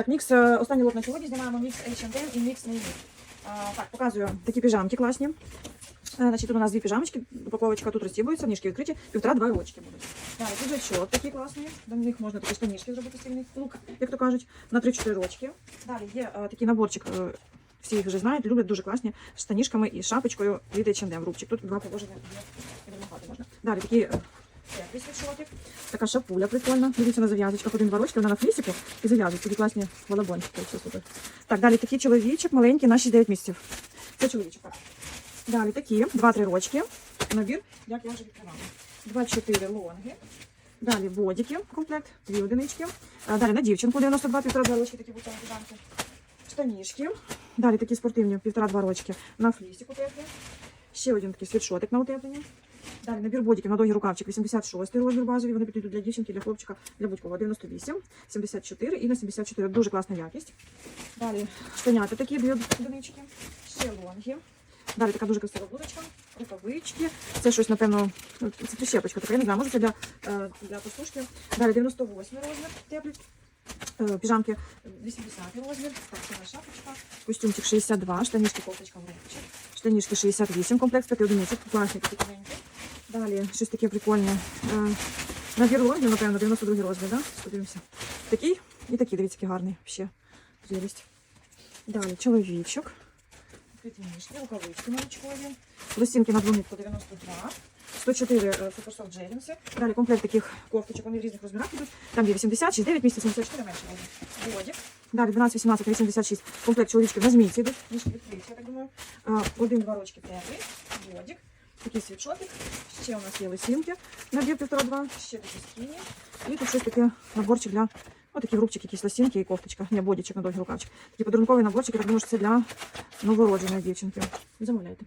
Так, мікс, е, останній лот на сьогодні знімаємо мікс H&M і мікс Navy. А, Так, показую такі піжамки класні. Е, Значить, тут у нас дві піжамочки, упаковочка тут розтібується, ніжки відкриті, півтора-два рочки будуть. Далі, піджачок такий класний, до них можна такі штанішки зробити стильний лук, як то кажуть, на 3-4 рочки. Далі є е, такий наборчик, е, всі їх вже знають, люблять дуже класні з штанішками і шапочкою від H&M рубчик. Тут два положення є, відремонтувати можна. Далі такі е, теплі. Така шапуля прикольна. Дивіться на зав'язочках, Один варочки, вона на флісику і зав'язується. Такі класні супер. Так, далі такий чоловічок маленький на 6-9 місяців. Це чоловічок. так. Далі такі, 2-3 рочки. Набір, як я вже відкривала. 2-4 лонги. Далі бодіки, комплект, дві одинички. Далі на дівчинку 92, півтора-два рочки, такі бутани піжамки. Штанішки. Далі такі спортивні, півтора-два рочки на флісіку теплі. Ще один такий світшотик на утепленні. Далі набір бодіків на довгий рукавчик 86 розмір базовий. Вони підійдуть для дівчинки, для хлопчика, для будь-кого 98, 74 і на 74. Дуже класна якість. Далі штанята такі дві одинички. Ще лонги. Далі така дуже красива блузочка, рукавички. Це щось, напевно, ну, це прищепочка така, я не знаю, може це для, е, для пастушки. Далі 98 розмір теплі. Е, Піжамки 80 розмір, так, це шапочка, костюмчик 62, штанішки, кофточка штанішки 68, комплект 5 одиниць, класні такі тоненькі. Далі щось таке прикольне. Е, Набір лонгів, напевно, 92 розмір, да? Подивимося. Такий і такий, дивіться, який гарний. Ще прелість. Далі чоловічок. Відкриті ніжки, рукавички маличкові. Лосінки на двонитку 92. 104 е, суперсофт джерінси. Далі комплект таких кофточок, вони в різних розмірах йдуть. Там є 80, 69 місяців, 74 менше буде. Бодік. Далі 12, 18, 86. Комплект чоловічків на змійці йдуть. Ніжки відкриті, я так думаю. Один-два рочки теплі. Бодік. Такий свічотик. Ще у нас є лисінки на півтора-два. Ще такі скіні. І тут щось таке наборчик для отакі такі грубчики, якісь лосінки і кофточка. для бодічок на довгий рукавчик. Такі подарункові наборчики, я думаю, що це для новородженої дівчинки. Замовляйте.